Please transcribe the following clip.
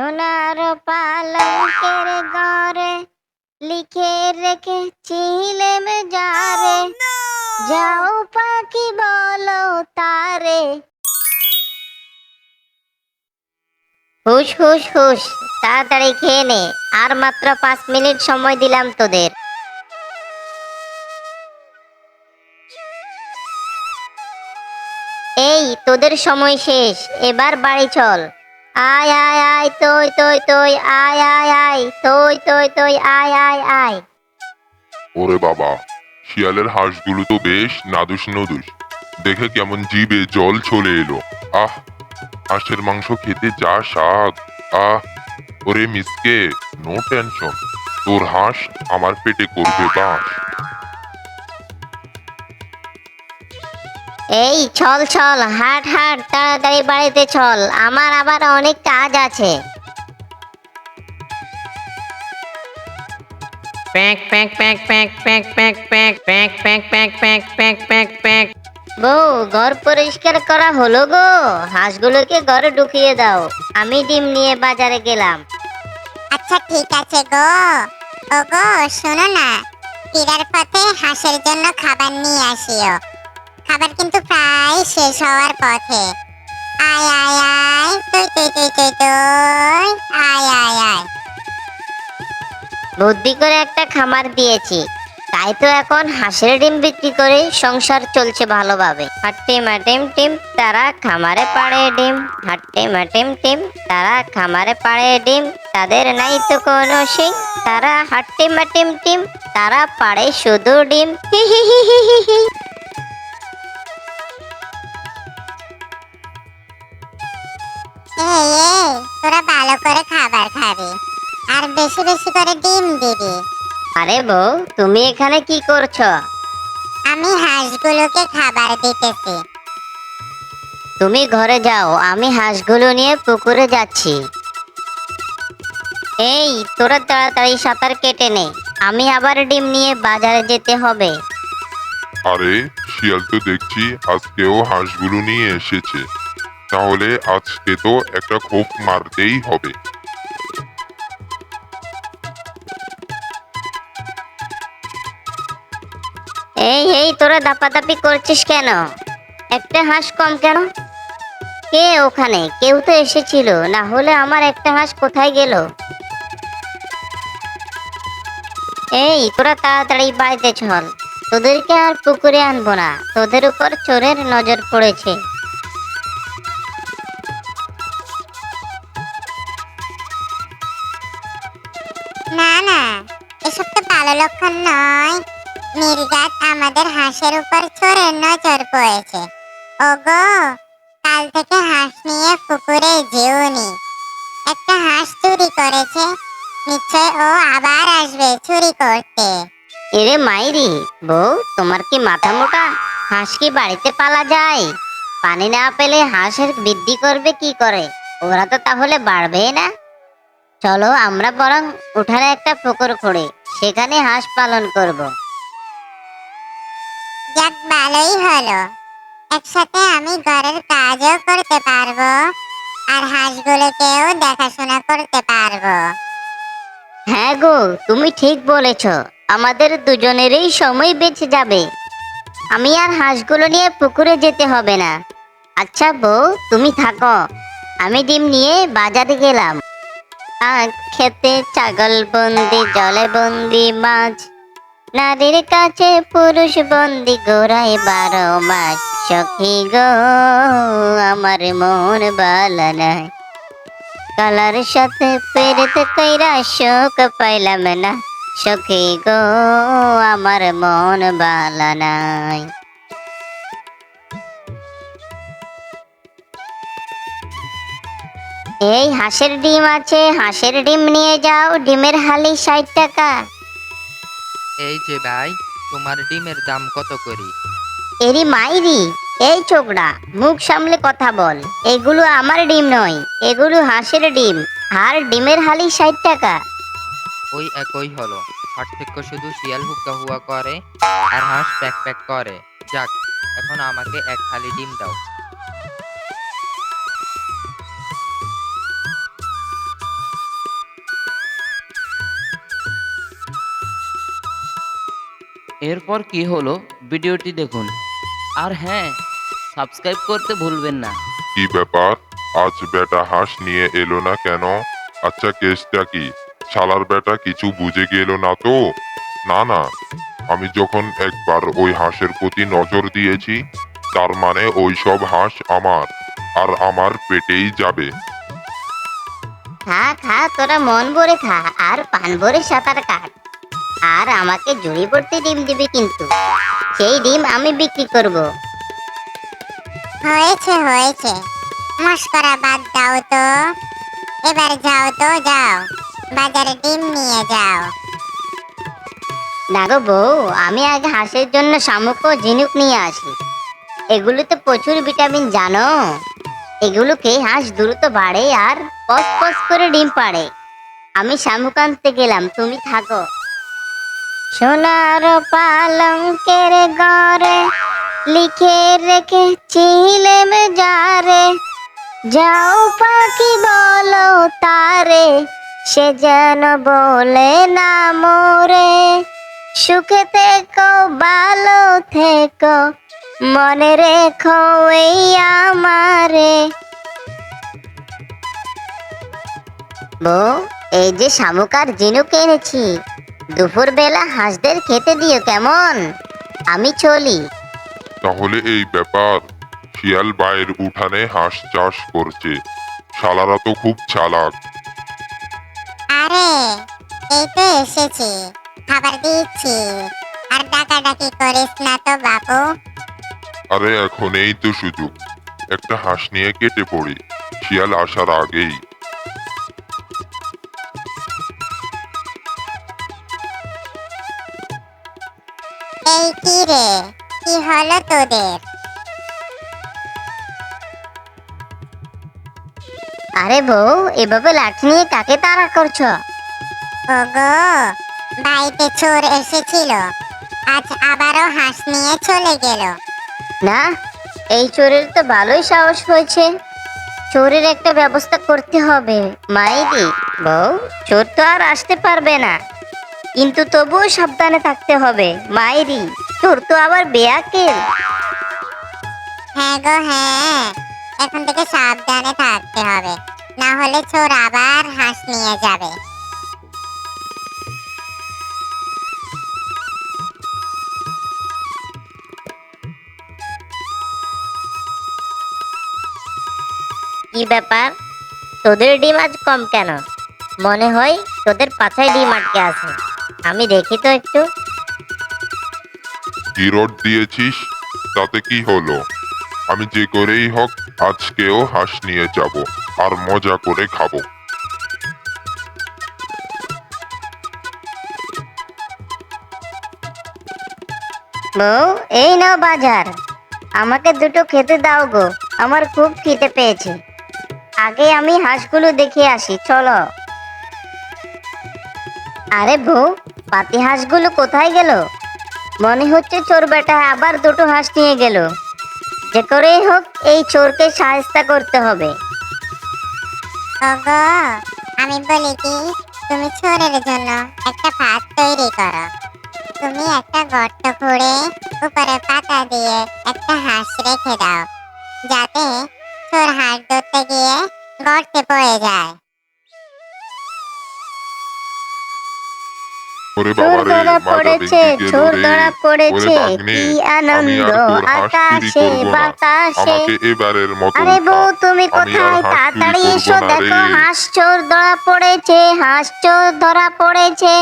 সোনার পালঙ্কের ঘরে লিখে রেখেছিলেম যারে। যাও পাখি বলো তারে। হুশ হুশ হুশ তাড়াতাড়ি খেয়ে নে। আর মাত্র পাঁচ মিনিট সময় দিলাম তোদের। এই তোদের সময় শেষ। এবার বাড়ি চল। আয় আয় আয় তই তই তই আয় আয় আয় তই তই তই আয় আয় আয়। ওরে বাবা, শিয়ালের হাঁসগুলো তো বেশ নাদুস নদুস। দেখে কেমন জিবে জল চলে এলো। আহ, হাঁসের মাংস খেতে যা স্বাদ। আহ, ওরে মিসকে নো টেনশন তোর হাঁস আমার পেটে করবে বাস এই চল চল হাট হাট তাড়াতাড়ি বাড়িতে চল আমার আবার অনেক কাজ আছে pack pack pack pack pack pack pack pack pack pack pack pack pack pack বউ ঘর পরিষ্কার করা হলো গো হাঁসগুলোকে ঘরে ঢুকিয়ে দাও আমি ডিম নিয়ে বাজারে গেলাম আচ্ছা ঠিক আছে গো ও গো শোনো না ফিরার পথে হাঁসের জন্য খাবার নিয়ে আসিও খাবার কিন্তু প্রায় শেষ হওয়ার পথে। আয় আয় আয়, তুই তুই তুই তুই তুই, আয় আয় আয়। বুদ্ধি করে একটা খামার দিয়েছি। তাই তো এখন হাঁসের ডিম বিক্রি করে সংসার চলছে ভালোভাবে। হাট্টে মাটিম টিম, তারা খামারে পাড়ে ডিম। হাট্টে মাটিম টিম, তারা খামারে পাড়ে ডিম। তাদের নাই তো কোনো সিং তারা হাট্টে মাটিম টিম, তারা পাড়ে শুধু ডিম। হি হি হি হি হি। এই এই তোরা ভালো করে খাবার খাবি। আর বেশি বেশি করে ডিম দিবি। আরে বউ তুমি এখানে কি করছ? আমি হাঁসগুলোকে খাবার দিতেছি। তুমি ঘরে যাও আমি হাঁসগুলো নিয়ে পুকুরে যাচ্ছি। এই তোরা তাড়াতাড়ি সাঁতার কেটে নে আমি আবার ডিম নিয়ে বাজারে যেতে হবে। আরে শিয়াল তো দেখছি আজকেও হাঁসগুলো নিয়ে এসেছে। তাহলে আজকে তো একটা খোপ মারতেই হবে। এই এই, তোরা দাপাদাপি করছিস কেন? একটা হাঁস কম কেন? কে ওখানে? কেউ তো এসেছিল, না হলে আমার একটা হাঁস কোথায় গেল? এই, তোরা তাড়াতাড়ি বাড়িতে চল। তোদেরকে আর পুকুরে আনব না। তোদের উপর চোরের নজর পড়েছে। ভালো লক্ষণ নয়। নির্গাত আমাদের হাঁসের উপর চোরের নজর পড়েছে। ওগো, কাল থেকে হাঁস নিয়ে পুকুরে যেওনি একটা হাঁস চুরি করেছে। নিশ্চয় ও আবার আসবে চুরি করতে। এরে মাইরি, বউ, তোমার কি মাথা মোটা? হাঁস কি বাড়িতে পালা যায়? পানি না পেলে হাঁসের বৃদ্ধি করবে কি করে? ওরা তো তাহলে বাড়বেই না। চলো আমরা বরং উঠানে একটা পুকুর খুঁড়ি। সেখানে হাঁস পালন করব। যাক ভালোই হলো। একসাথে আমি ঘরের কাজও করতে পারব আর হাঁসগুলোকেও দেখাশোনা করতে পারব। হ্যাঁ গো তুমি ঠিক বলেছ। আমাদের দুজনেরই সময় বেঁচে যাবে। আমি আর হাঁসগুলো নিয়ে পুকুরে যেতে হবে না। আচ্ছা বউ তুমি থাকো। আমি ডিম নিয়ে বাজারে গেলাম। আখ খেতে ছাগল বন্দি, জলে বন্দি, মাছ। নারীর কাছে পুরুষ বন্দি, গোড়ায় বারো মাস। সখী গো, আমার মন বালা নাই। কালার সাথে পেরেত কইরা শোক পাইলাম না। সখী গো, আমার মন বালা নাই। এই হাঁসের ডিম আছে হাঁসের ডিম নিয়ে যাও ডিমের হালি ষাট টাকা। এই যে ভাই তোমার ডিমের দাম কত করি? এরি মাইরি এই ছোকরা মুখ সামলে কথা বল। এগুলো আমার ডিম নয় এগুলো হাঁসের ডিম। আর ডিমের হালি ষাট টাকা। ওই একই হলো পার্থক্য শুধু শিয়াল হুক্কা হুয়া করে আর হাঁস প্যাক প্যাক করে। যাক এখন আমাকে এক থালি ডিম দাও। এরপর কি হলো? ভিডিওটি দেখুন। আর হ্যাঁ সাবস্ক্রাইব করতে ভুলবেন না। কি ব্যাপার? আজ বেটা হাঁস নিয়ে এলো না কেন? আচ্ছা কেসটা কি? শালার বেটা কিছু বুঝে গেল না তো? না না। আমি যখন একবার ওই হাঁসের প্রতি নজর দিয়েছি তার মানে ওই সব হাঁস আমার আর আমার পেটেই যাবে। খা খা তোরা মন ভরে খা আর পান ভরে সাঁতার কাট। আর আমাকে জুড়ি ভর্তি ডিম দিবি কিন্তু। সেই ডিম আমি বিক্রি করব। হয়েছে হয়েছে। মস্করা বাদ দাও তো। এবার যাও তো যাও। বাজারে ডিম নিয়ে যাও। না গো বউ আমি আগে হাঁসের জন্য শামুক ও ঝিনুক নিয়ে আসি। এগুলোতে প্রচুর ভিটামিন জানো? এগুলোকে হাঁস দ্রুত বাড়ে আর পস পস করে ডিম পাড়ে। আমি শামুক আনতে গেলাম তুমি থাকো। সোনার পালঙ্কের ঘরে লিখে রেখেছিলেম যারে। যাও পাখি বলো তারে, সে যেন বলে না মোরে। সুখে থেকো ভালো থেকো, মনে রেখো এই আমারে। বউ এই যে শামুক আর ঝিনুক এনেছি। দুপুর বেলা হাঁসদের খেতে দিও কেমন? আমি চলি। তাহলে এই ব্যাপার। শিয়াল বায়ের উঠানে হাঁস চাষ করছে। শালারা তো খুব চালাক। আরে এই তো এসেছি। খাবার দিচ্ছি। আর ডাকাডাকি করিস না তো বাবু আরে এখন এই তো সুযোগ। একটা হাঁস নিয়ে কেটে পড়ি। শিয়াল আসার আগেই। এই কি রে? কি হলো তোদের? আরে বউ এভাবে লাঠি নিয়ে কাকে তাড়া করছ? ওগো বাড়িতে চোর এসেছিল। আজ আবারও হাঁস নিয়ে চলে গেল। না এই চোরের তো ভালোই সাহস হয়েছে। চোরের একটা ব্যবস্থা করতে হবে মাইদি বউ চোর তো আর আসতে পারবে না। কিন্তু তবুও সাবধানে থাকতে হবে মাইরি তোর তো আবার বেয়াকেল। হ্যাঁ গো হ্যাঁ। এখন থেকে সাবধানে থাকতে হবে। না হলে চোর আবার হাঁস নিয়ে যাবে। কি ব্যাপার? তোদের ডিম আজ কম কেন? মনে হয় তোদের পাছায় ডিম আটকে আছে। আমি দেখি তো একটু। রড দিয়েছিস তাতে কি হলো? আমি যে করেই হোক আজকেও হাঁস নিয়ে যাব আর মজা করে খাব। বউ এই নাও বাজার। আমাকে দুটো খেতে দাও গো আমার খুব খেতে পেয়েছে। আগে আমি হাঁসগুলো দেখে আসি চলো। আরে বউ, পাতি হাঁসগুলো কোথায় গেল? মনে হচ্ছে চোর বেটা আবার দুটো হাঁস নিয়ে গেল। যে করেই হোক, এই চোরকে সাহায্য করতে হবে। ওগো, আমি বলি কি, তুমি চোরের জন্য একটা ফাঁদ তৈরি করো। তুমি একটা গর্ত করে উপরে পাতা দিয়ে একটা হাঁস রেখে দাও, যাতে চোর হাঁস ধরতে গিয়ে গর্তে পড়ে যায়। ওরে বাবা রে পড়েছে ঝোর চোর ধরা পড়েছে কি আনন্দ আকাশে বাতাসে। এবারের মতো আরে বউ তুমি কোথায়? তাড়াতাড়ি এসো দেখো হাঁস চোর ধরা পড়েছে হাঁস চোর ধরা পড়েছে।